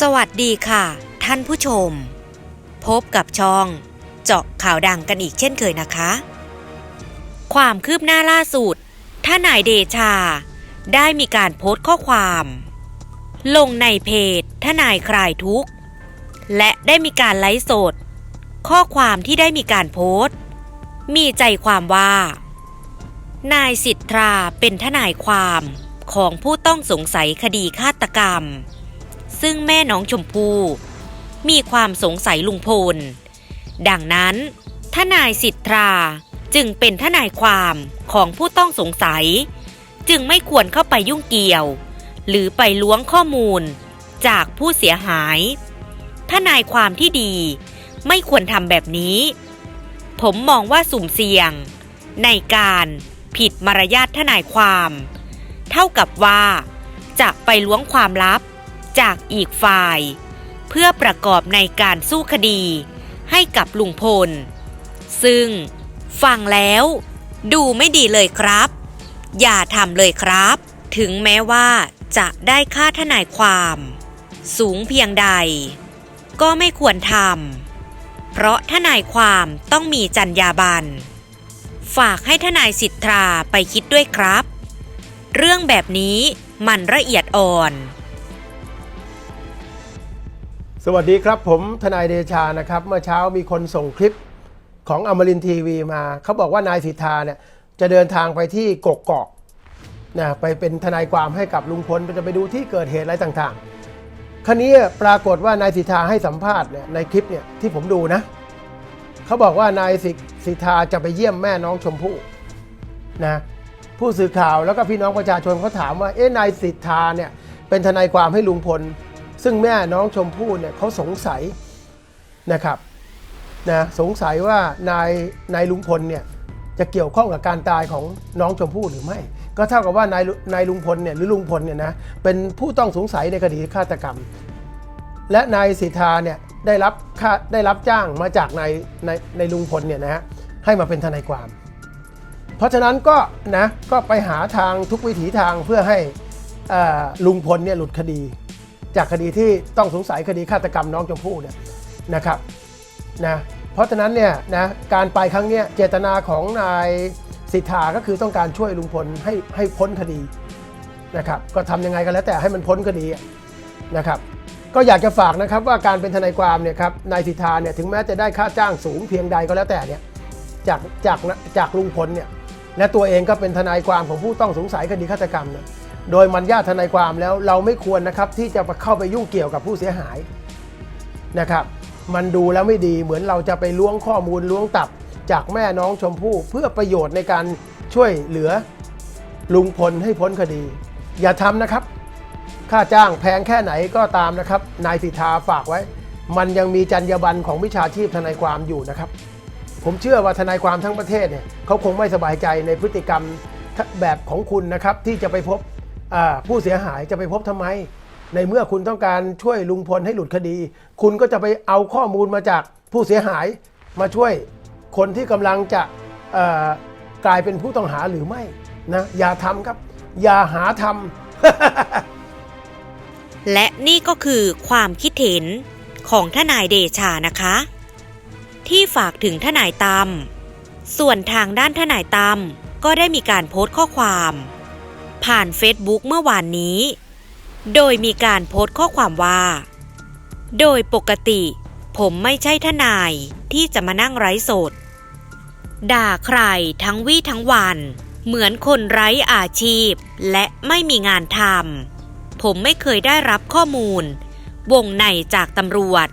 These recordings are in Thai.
สวัสดีค่ะ ท่านผู้ชม พบกับช่อง เจาะข่าวดังกันอีกเช่นเคยนะคะ ความคืบหน้าล่าสุดท่านายเดชา ได้มีการโพสต์ข้อความ ลงในเพจท่านายคลายทุกข์ และได้มีการไลฟ์สด ข้อความที่ได้มีการโพสต์ มีใจความว่า นายสิทธาเป็นทนายความของผู้ต้องสงสัยคดีฆาตกรรม ซึ่งแม่น้องชมพู่มีความสงสัยลุงพล ดังนั้น ทนายสิทธาจึงเป็นทนายความของผู้ต้องสงสัย จึงไม่ควรเข้าไปยุ่งเกี่ยว หรือไปล้วงข้อมูลจากผู้เสียหาย ทนายความที่ดีไม่ควรทำแบบนี้ ผมมองว่าสุ่มเสี่ยง ในการผิดมารยาททนายความ เท่ากับว่าจะไปล้วงความลับ จากอีกฝ่าย เพื่อประกอบในการสู้คดีให้กับลุงพล ซึ่งฟังแล้ว ดูไม่ดีเลยครับ อย่าทำเลยครับ ถึงแม้ว่าจะได้ค่าทนายความ สูงเพียงใด ก็ไม่ควรทำเพราะทนายความต้องมีจรรยาบรรณฝากให้ทนายสิทธาไปคิดด้วยครับ เรื่องแบบนี้มันละเอียดอ่อน วัสดีครับผมทนายเดชานะครับ เมื่อเช้ามีคนส่งคลิปของอมรินทีวีมา เขาบอกว่านายสิทธาเนี่ยจะเดินทางไปที่กกอกนะไปเป็นทนายความให้กับลุงพลจะไปดูที่เกิดเหตุอะไรต่างๆครนี้ปรากฏว่านายสิทธาให้สัมภาษณ์เนี่ยในคลิปเนี่ยที่ผมดูนะเขาบอกว่านายสิสิทธาจะไปเยี่ยมแม่น้องชมพู่นะผู้สื่อข่าวแล้วก็พี่น้องประชาชนเขาถามว่าเอ๊ะนายสิทธาเนี่ยเป็นทนายความให้ลุงพล ซึ่งแม่น้องชมพู่เนี่ยเขาสงสัยนะครับนะสงสัยว่านายนายลุงพลเนี่ยจะเกี่ยวข้องกับการตายของน้องชมพู่หรือไม่ ก็เท่ากับว่านายนายลุงพลเนี่ยหรือลุงพลเนี่ยนะเป็นผู้ต้องสงสัยในคดีฆาตกรรม และนายสิทธาเนี่ยได้รับค่าได้รับจ้างมาจากนายนายนายลุงพลเนี่ยนะฮะให้มาเป็นทนายความ เพราะฉะนั้นก็นะก็ไปหาทางทุกวิถีทางเพื่อให้ลุงพลเนี่ยหลุดคดี จากคดีที่ต้องสงสัยคดีฆาตกรรมน้องชมพู่เนี่ยนะครับนะเพราะฉะนั้นเนี่ยนะการไปครั้งเนี้ยเจตนาของนายสิทธาก็คือต้องการช่วยลุงพลให้ให้พ้นคดีนะครับก็ทำยังไงก็แล้วแต่ให้มันพ้นคดีนะครับก็อยากจะฝากนะครับว่าการเป็นทนายความเนี่ยครับนายสิทธาเนี่ยถึงแม้จะได้ค่าจ้างสูงเพียงใดก็แล้วแต่เนี่ยจากจากจากลุงพลเนี่ยและตัวเองก็เป็นทนายความของผู้ต้องสงสัยคดีฆาตกรรมเนี่ย โดยมันญาติทนายความแล้วเราไม่ควรนะครับที่จะเข้าไปยุ่งเกี่ยวกับผู้เสียหายนะครับ มันดูแล้วไม่ดีเหมือนเราจะไปล้วงข้อมูลล้วงตับจากแม่น้องชมพู่เพื่อประโยชน์ในการช่วยเหลือลุงพลให้พ้นคดี อย่าทำนะครับ ค่าจ้างแพงแค่ไหนก็ตามนะครับ นายสิทธาฝากไว้ มันยังมีจรรยาบรรณของวิชาชีพทนายความอยู่นะครับ ผมเชื่อว่าทนายความทั้งประเทศเนี่ยเขาคงไม่สบายใจในพฤติกรรมแบบของคุณนะครับที่จะไปพบ ผู้เสียหายจะไปพบทำไม ในเมื่อคุณต้องการช่วยลุงพลให้หลุดคดี คุณก็จะไปเอาข้อมูลมาจากผู้เสียหายมาช่วยคนที่กำลังจะกลายเป็นผู้ต้องหาหรือไม่นะอย่าทำครับ อย่าหาทำและนี่ก็คือความคิดเห็นของทนายเดชานะคะ ที่ฝากถึงทนายตั้มส่วนทางด้านทนายตั้มก็ได้มีการโพสต์ข้อความ ผ่านเฟซบุ๊กเมื่อวานนี้ โดยมีการโพสต์ข้อความว่า โดยปกติ ผมไม่ใช่ทนายที่จะมานั่งไร้สด ด่าใครทั้งวี่ทั้งวัน เหมือนคนไร้อาชีพ และไม่มีงานทำผมไม่เคยได้รับข้อมูล วงในจากตำรวจ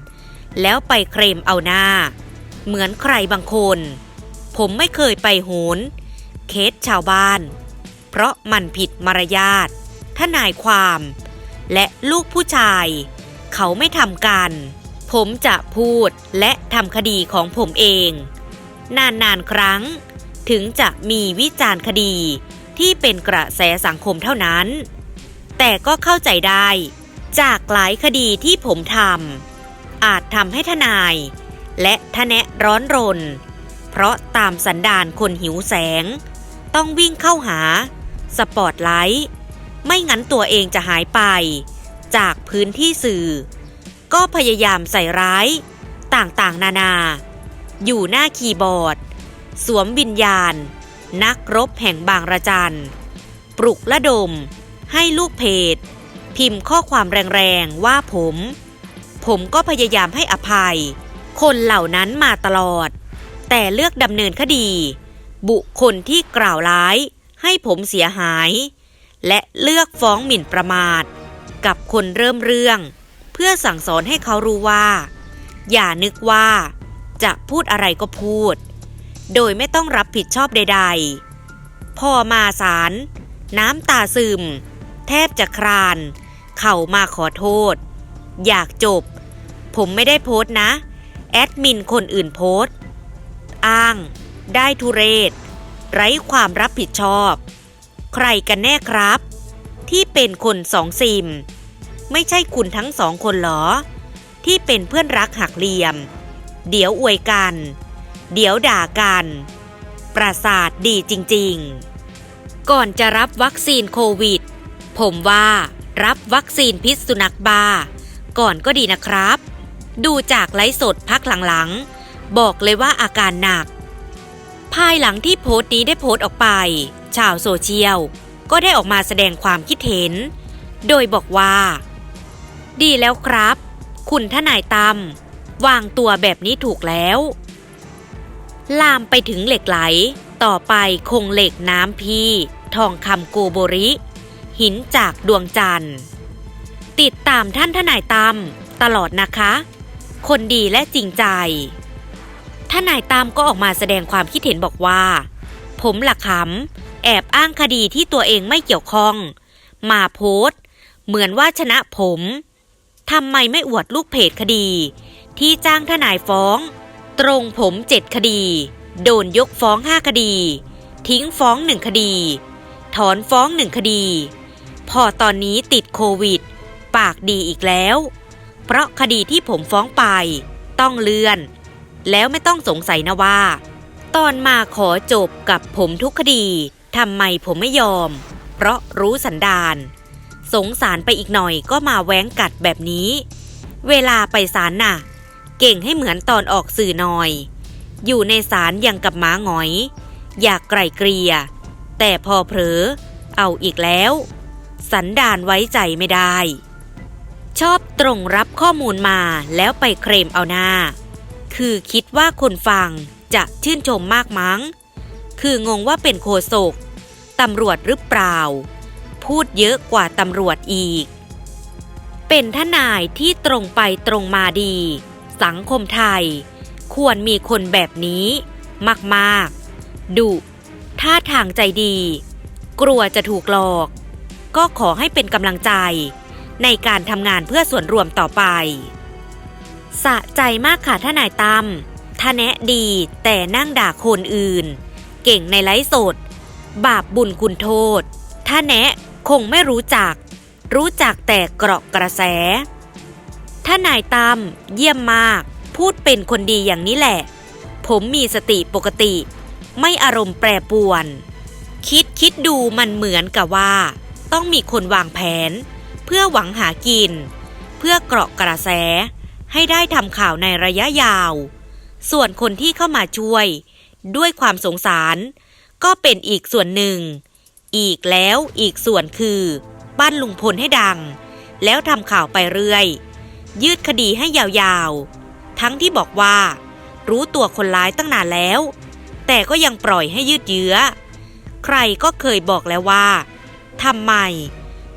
แล้วไปเคลมเอาหน้า เหมือนใครบางคน ผมไม่เคยไปโหนเคสชาวบ้าน เพราะมันผิดมารยาททนายความ และลูกผู้ชาย เขาไม่ทำกัน ผมจะพูดและทำคดีของผมเอง นานๆครั้ง ถึงจะมีวิจารณ์คดีที่เป็นกระแสสังคมเท่านั้น แต่ก็เข้าใจได้ จากหลายคดีที่ผมทำอาจทำให้ทนาย และทะแนะร้อนรน เพราะตามสันดานคนหิวแสง ต้องวิ่งเข้าหา สปอตไลท์ไม่งั้นตัวเองจะหายไป จากพื้นที่สื่อ ก็พยายามใส่ร้าย ต่างๆ นานา อยู่หน้าคีย์บอร์ด สวมวิญญาณ นักรบแห่งบางระจัน ปลุกระดม ให้ลูกเพจ พิมพ์ข้อความแรงๆ ว่าผม ผมก็พยายามให้อภัย คนเหล่านั้นมาตลอด แต่เลือกดำเนินคดี บุคคลที่กล่าวร้าย ให้ผมเสียหาย และเลือกฟ้องหมิ่นประมาท กับคนเริ่มเรื่อง เพื่อสั่งสอนให้เขารู้ว่า อย่านึกว่า จะพูดอะไรก็พูด โดยไม่ต้องรับผิดชอบใด ๆ พอมาศาลน้ำตาซึม แทบจะคราน เข่ามาขอโทษ อยากจบ ผมไม่ได้โพสต์นะ แอดมินคนอื่นโพสต์อ้าง ได้ทุเรศ ไร้ความรับผิดชอบ ใครกันแน่ครับ ที่เป็นคนสองซิม ไม่ใช่คุณทั้งสองคนเหรอ ที่เป็นเพื่อนรักหักเหลี่ยม เดี๋ยวอวยกัน เดี๋ยวด่ากัน ประสาทดีจริง ๆ ก่อนจะรับวัคซีนโควิด ผมว่ารับวัคซีนพิษสุนัขบ้า ก่อนก็ดีนะครับ ดูจากไลฟ์สดพักหลังๆ บอกเลยว่าอาการหนัก ภายหลังที่โพสต์นี้ได้โพสต์ออกไป ชาวโซเชียล ก็ได้ออกมาแสดงความคิดเห็น โดยบอกว่า ดีแล้วครับ คุณทนายตั้มวางตัวแบบนี้ถูกแล้ว ลามไปถึงเหล็กไหล ต่อไปคงเหล็กน้ำพีทองคำโกโบริ หินจากดวงจันทร์ ติดตามท่านทนายตั้มตลอดนะคะ คนดีและจริงใจ ทนายตั้มก็ออกมาแสดงความคิดเห็นบอกว่า ผมหลักขำแอบอ้างคดีที่ตัวเองไม่เกี่ยวข้อง มาโพสต์เหมือนว่าชนะผมทำไมไม่อวดลูกเพจคดี ที่จ้างทนายฟ้อง ตรงผมเจ็ดคดี โดนยกฟ้องห้าคดี ทิ้งฟ้องหนึ่งคดี ถอนฟ้องหนึ่งคดี พอตอนนี้ติดโควิด ปากดีอีกแล้ว เพราะคดีที่ผมฟ้องไป ต้องเลื่อน แล้วไม่ต้องสงสัยนะว่า ตอนมาขอจบกับผมทุกคดีทำไมผมไม่ยอม เพราะรู้สันดานสงสารไปอีกหน่อยก็มาแว้งกัดแบบนี้ เวลาไปศาลน่ะ เก่งให้เหมือนตอนออกสื่อหน่อย อยู่ในศาลยังกับหมาหงอย อยากไกลเกลีย แต่พอเผลอเอาอีกแล้ว สันดานไว้ใจไม่ได้ ชอบตรงรับข้อมูลมาแล้วไปเคลมเอาหน้า คือคิดว่าคนฟังจะชื่นชมมากมั้ง คืองงว่าเป็นโคศกตำรวจหรือเปล่า พูดเยอะกว่าตำรวจอีก เป็นทนายที่ตรงไปตรงมาดี สังคมไทย ควรมีคนแบบนี้ มากๆ ดุท่าทางใจดี กลัวจะถูกหลอก ก็ขอให้เป็นกำลังใจ ในการทำงานเพื่อส่วนรวมต่อไป สะใจมากค่ะทนายตั้มทะแนะดีแต่นั่งด่าคนอื่น เก่งในไลฟ์สด บาปบุญคุณโทษถ้าแนะคงไม่รู้จัก รู้จักแต่เกราะกระแสถ้านายตั้มเยี่ยมมาก พูดเป็นคนดีอย่างนี้แหละ ผมมีสติปกติ ไม่อารมณ์แปรปรวน คิดคิดดูมันเหมือนกับว่า ต้องมีคนวางแผน เพื่อหวังหากิน เพื่อเกราะกระแส ให้ได้ทำข่าวในระยะยาว ส่วนคนที่เข้ามาช่วย ด้วยความสงสาร ก็เป็นอีกส่วนหนึ่ง อีกแล้วอีกส่วนคือปั้นลุงพลให้ดัง แล้วทำข่าวไปเรื่อย ยืดคดีให้ยาวๆ ทั้งที่บอกว่า รู้ตัวคนร้ายตั้งนานแล้ว แต่ก็ยังปล่อยให้ยืดเยื้อ ใครก็เคยบอกแล้วว่าทำไม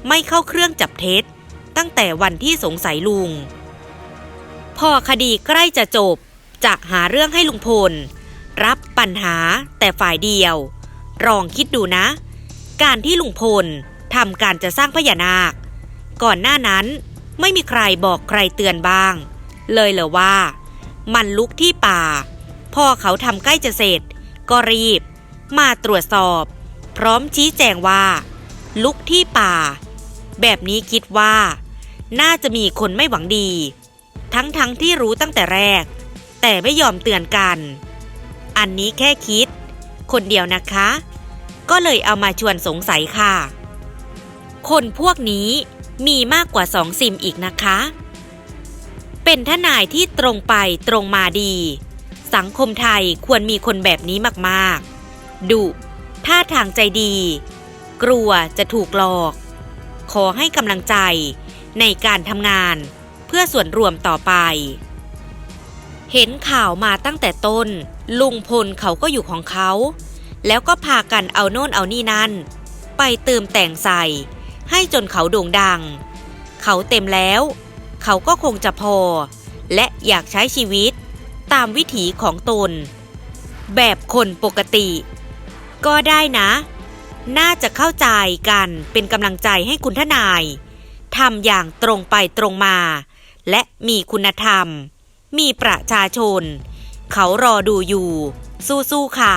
ไม่เข้าเครื่องจับเท็จ ตั้งแต่วันที่สงสัยลุง พอคดีใกล้จะจบจะหาเรื่องให้ลุงพล รับปัญหาแต่ฝ่ายเดียวลองคิดดูนะ การที่ลุงพลทำการจะสร้างพญานาค ก่อนหน้านั้นไม่มีใครบอกใครเตือนบ้าง เลยเหรอว่า มันลุกที่ป่าพอเขาทำใกล้จะเสร็จ ก็รีบ มาตรวจสอบ พร้อมชี้แจงว่า ลุกที่ป่า แบบนี้คิดว่า น่าจะมีคนไม่หวังดี ทั้งๆทที่รู้ตั้งแต่แรก แต่ไม่ยอมเตือนกัน อันนี้แค่คิด คนเดียวนะคะ ก็เลยเอามาชวนสงสัยค่ะ คนพวกนี้มีมากกว่าสองซิมอีกนะคะ เป็นทนายที่ตรงไปตรงมาดี สังคมไทยควรมีคนแบบนี้มากๆ ดุท่าทางใจดี กลัวจะถูกหลอก ขอให้กำลังใจในการทำงาน เพื่อส่วนรวมต่อไป เห็นข่าวมาตั้งแต่ต้น ลุงพลเขาก็อยู่ของเขา แล้วก็พากันเอาโน่นเอานี่นั่น ไปเติมแต่งใส่ ให้จนเขาโด่งดัง เขาเต็มแล้ว เขาก็คงจะพอ และอยากใช้ชีวิตตามวิถีของตน แบบคนปกติ ก็ได้นะ น่าจะเข้าใจกันเป็นกำลังใจให้คุณทนายทำอย่างตรงไปตรงมา และมีคุณธรรม มีประชาชน เขารอดูอยู่ สู้ๆค่ะ